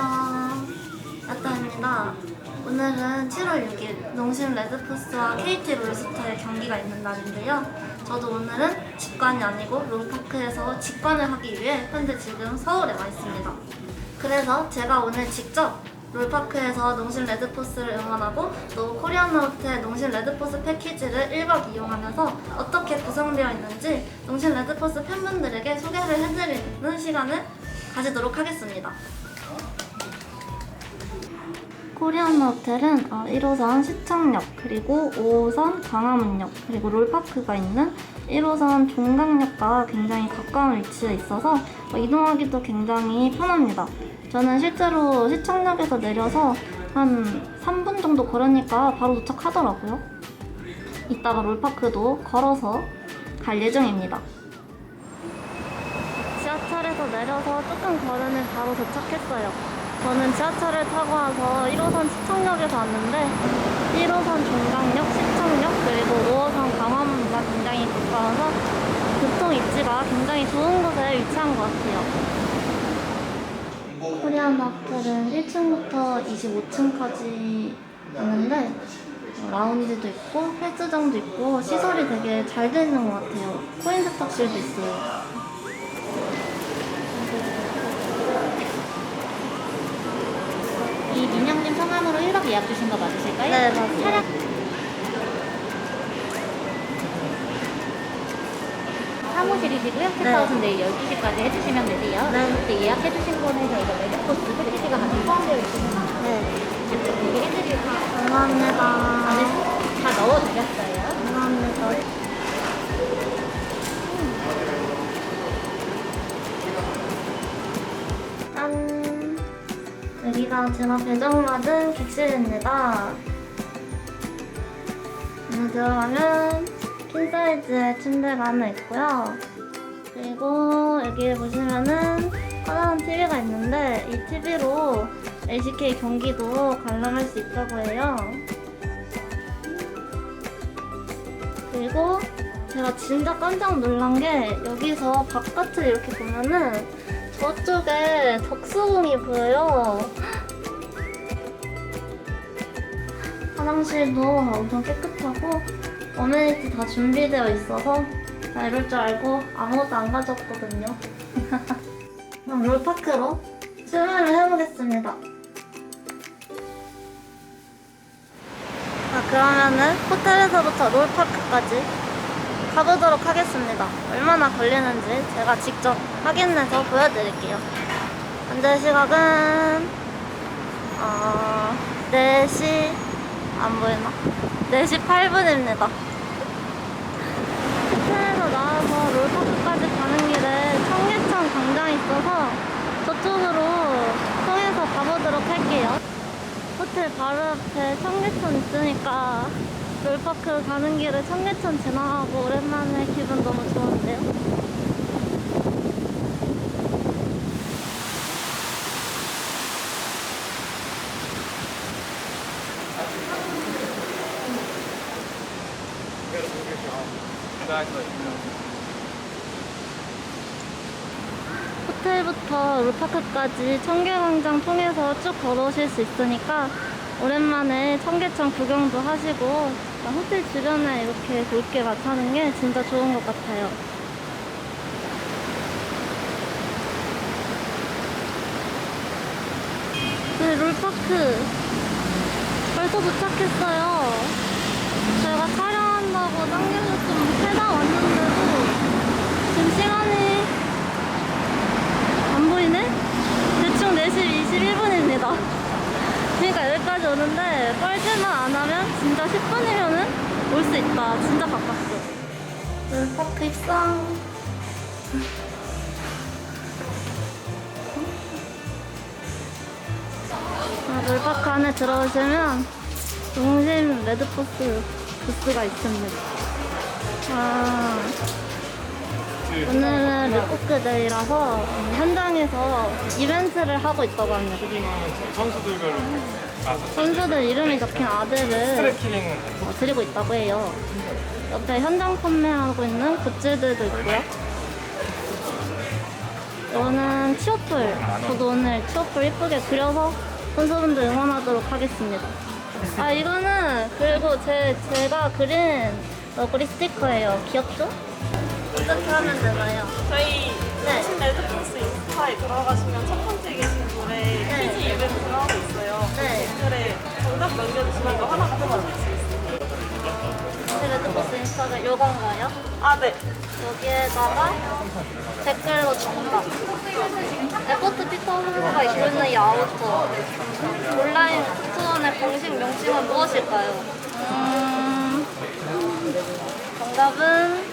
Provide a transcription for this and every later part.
안녕하세요. 야타입니다. 오늘은 7월 6일 농심 레드포스와 KT 롤스터의 경기가 있는 날인데요. 저도 오늘은 직관이 아니고 롤파크에서 직관을 하기 위해 현재 지금 서울에 와 있습니다. 그래서 제가 오늘 직접 롤파크에서 농심 레드포스를 응원하고 또 코리아나우트의 농심 레드포스 패키지를 1박 이용하면서 어떻게 구성되어 있는지 농심 레드포스 팬분들에게 소개를 해드리는 시간을 가지도록 하겠습니다. 코리안 호텔은 어, 1호선 시청역 그리고 5호선 광화문역 그리고 롤파크가 있는 1호선 종강역과 굉장히 가까운 위치에 있어서 어, 이동하기도 굉장히 편합니다. 저는 실제로 시청역에서 내려서 한 3분 정도 걸으니까 바로 도착하더라고요. 이따가 롤파크도 걸어서 갈 예정입니다. 지하철에서 내려서 조금 걸으면 바로 도착했어요. 저는 지하철을 타고 와서 1호선 시청역에서 왔는데 1호선 종강역, 시청역, 그리고 5호선 강화문과 굉장히 가까워서 교통 입지가 굉장히 좋은 곳에 위치한 것 같아요. 코리안 호텔은 1층부터 25층까지 있는데 어, 라운지도 있고 헬스장도 있고 시설이 되게 잘 되어 있는 것 같아요. 코인 세탁실도 있어요. 이 민영님 성함으로 1박 예약 주신 거 맞으실까요? 네, 맞아요. 차량 사무실이시고요. 체크아웃은 내일 12시까지 해주시면 되세요. 네. 그때 예약해 주신 거는 저희가 레드코스 패키지가 같이 포함되어 있습니다. 네. 이렇게 해드리고 감사합니다. 안에 다 넣어드렸어요. 감사합니다. 제가 배정받은 객실입니다. 안에 들어가면 킹 사이즈의 침대가 하나 있고요. 그리고 여기 보시면은 커다란 TV가 있는데 이 TV로 LCK 경기도 관람할 수 있다고 해요. 그리고 제가 진짜 깜짝 놀란 게 여기서 바깥을 이렇게 보면은 저쪽에 덕수궁이 보여요. 화장실도 엄청 깨끗하고 어메니티 다 준비되어 있어서 자 이럴 줄 알고 아무것도 안 가져왔거든요. 그럼 롤파크로 출발을 해보겠습니다. 자, 그러면은 호텔에서부터 롤파크까지 가보도록 하겠습니다. 얼마나 걸리는지 제가 직접 확인해서 보여드릴게요. 현재 시각은 어, 4시 안 보이나? 4시 8분입니다. 호텔에서 나와서 롤파크까지 가는 길에 청계천 광장이 있어서 저쪽으로 통해서 가보도록 할게요. 호텔 바로 앞에 청계천 있으니까 롤파크 가는 길에 청계천 지나가고 오랜만에 기분 너무 좋은데요? 호텔부터 롤파크까지 청계광장 통해서 쭉 걸어오실 수 있으니까 오랜만에 청계천 구경도 하시고 호텔 주변에 이렇게 볼게 많다는 게 진짜 좋은 것 같아요. 네, 롤파크 벌써 도착했어요. 저희가 촬영 한다고 당겨서 좀 세다 왔는데도 지금 시간이 안 보이네? 대충 4시 21분입니다. 그러니까 여기까지 오는데 뻘짓만 안 하면 진짜 10분이면은 올 수 있다. 진짜 가깝죠. 롤파크 입성. 아, 롤파크 안에 들어오시면 농심 레드포스 부스가 있습니다. 아, 오늘은 르코크데이라서 현장에서 이벤트를 하고 있다고 합니다. 선수들별로 선수들 이름이 적힌 아들을 스트레킹 어, 드리고 있다고 해요. 옆에 현장 판매하고 있는 굿즈들도 있고요. 이거는 치어풀. 저도 오늘 치어풀 예쁘게 그려서 선수분들 응원하도록 하겠습니다. 아 이거는 그리고 제 제가 그린 너구리 스티커예요. 귀엽죠? 어떻게 하면 되나요? 저희 네. 신 레드포스 인스타에 들어가시면 첫 번째 계신 네. 퀴즈 이벤트를 하고 있어요. 네. 댓글에 정답 남겨주시면 하나 뽑아줄 수. 제 레드버스 인스타가 요건가요? 아, 네. 여기에다가 댓글로 정답. 에포트 피터 선수가 입고 이 아우터. 온라인 투원의 공식 명칭은 무엇일까요? 음, 정답은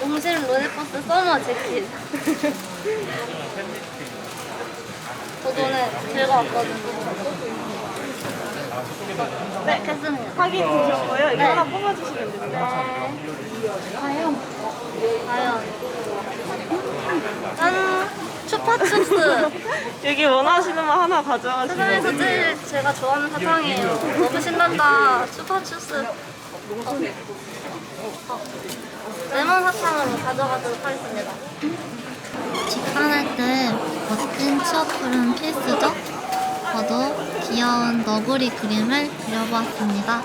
농심 로제버스 서머 재킷. 저도 오늘 즐거웠거든요. 네, 했습니다. 확인 되셨고요. 이거 네. 하나 뽑아주시면 됩니다. 과연 과연 짠 추파춥스 여기 원하시는 거 하나 가져가시면 세상에서. 제일 제가 좋아하는 사탕이에요 너무 신난다 어. 어. 레몬 사탕으로 가져가도록 하겠습니다 직관할 때 멋진 치어풀은 필수죠? 저도 귀여운 너구리 그림을 그려보았습니다.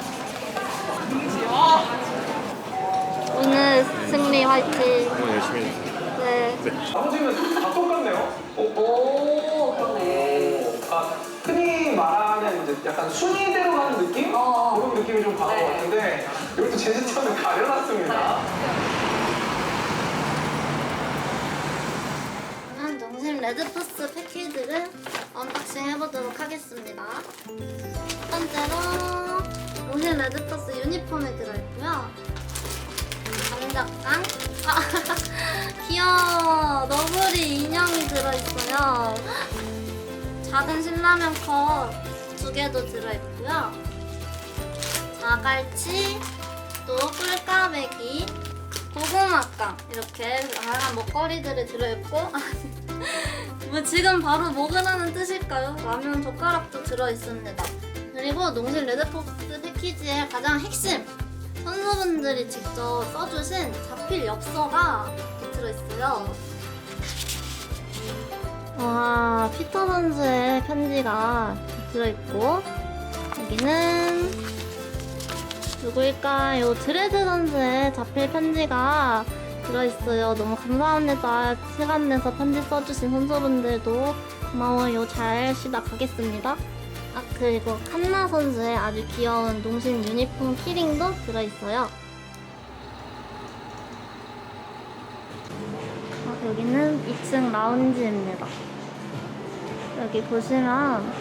오늘 승리 화이팅 열심히 해주세요. 네. 나머지는 다 똑같네요. 오, 그러네. 아, 흔히 말하는 이제 약간 순위대로 가는 느낌? 그런 느낌이 좀 강한 것 같은데, 이것도 제시처는 가려놨습니다. 그러면 농심 레드푸스 패키지를 언박싱 해보도록 하겠습니다. 첫 번째로 농심 레드푸스 유니폼이 들어있고요. 장작강. 아, 귀여워. 너구리 인형이 들어있어요. 작은 신라면 컵 두 개도 들어있고요. 자갈치, 또 꿀까베기, 고구마깡 이렇게 다양한 먹거리들이 들어있고 뭐 지금 바로 먹으라는 뜻일까요? 라면 젓가락도 들어있습니다. 그리고 농심 레드포스 패키지의 가장 핵심 선수분들이 직접 써주신 자필 엽서가 들어있어요. 와 피터 선수의 편지가 들어있고 여기는 누구일까요? 드레드 선수의 자필 편지가 들어있어요. 너무 감사합니다. 시간 내서 편지 써주신 선수분들도 고마워요. 잘 쉬다 가겠습니다. 아 그리고 칸나 선수의 아주 귀여운 농심 유니폼 키링도 들어있어요. 아, 여기는 2층 라운지입니다. 여기 보시면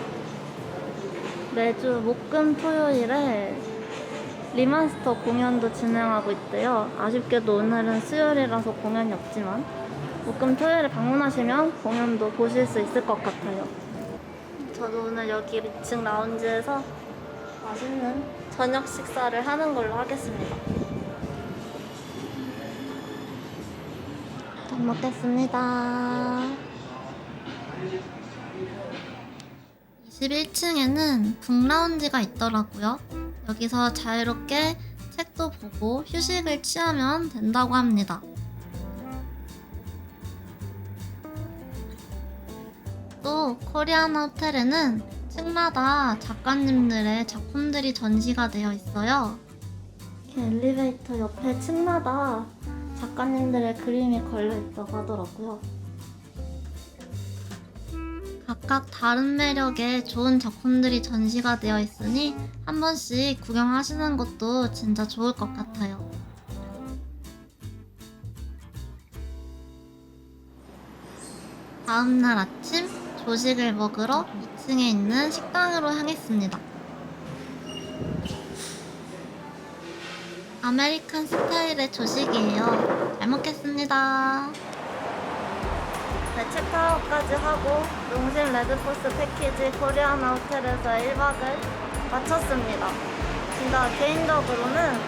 매주 목금 토요일에 리마스터 공연도 진행하고 있대요. 아쉽게도 오늘은 수요일이라서 공연이 없지만 목금 토요일에 방문하시면 공연도 보실 수 있을 것 같아요. 저도 오늘 여기 2층 라운지에서 맛있는 저녁 식사를 하는 걸로 하겠습니다. 잘 먹겠습니다. 21층에는 북라운지가 있더라고요. 여기서 자유롭게 책도 보고 휴식을 취하면 된다고 합니다. 또 코리안 호텔에는 층마다 작가님들의 작품들이 전시가 되어 있어요. 이렇게 엘리베이터 옆에 층마다 작가님들의 그림이 걸려 있다고 하더라고요. 각각 다른 매력의 좋은 작품들이 전시가 되어 있으니 한 번씩 구경하시는 것도 진짜 좋을 것 같아요. 다음날 아침 조식을 먹으러 2층에 있는 식당으로 향했습니다. 아메리칸 스타일의 조식이에요. 잘 먹겠습니다. 네, 체크아웃까지 하고 농심 레드포스 패키지 코리아나 호텔에서 1박을 마쳤습니다. 진짜 개인적으로는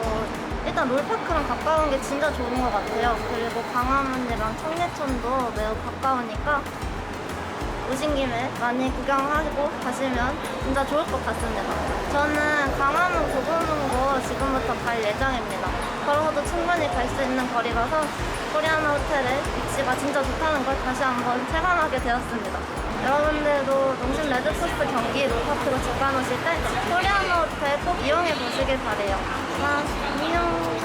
어, 일단 롤파크랑 가까운 게 진짜 좋은 것 같아요. 그리고 광화문이랑 청계천도 매우 가까우니까 오신 김에 많이 구경하고 가시면 진짜 좋을 것 같습니다. 저는 광화문 고고문고 지금부터 갈 예정입니다. 걸어서도 충분히 갈 수 있는 거리라서 코리아나 호텔의 위치가 진짜 좋다는 걸 다시 한번 체감하게 되었습니다. 여러분들도 농심 레드포스 경기 롤파크로 직관 오실 때 코리아나 호텔 꼭 이용해 보시길 바래요. 아, 안녕.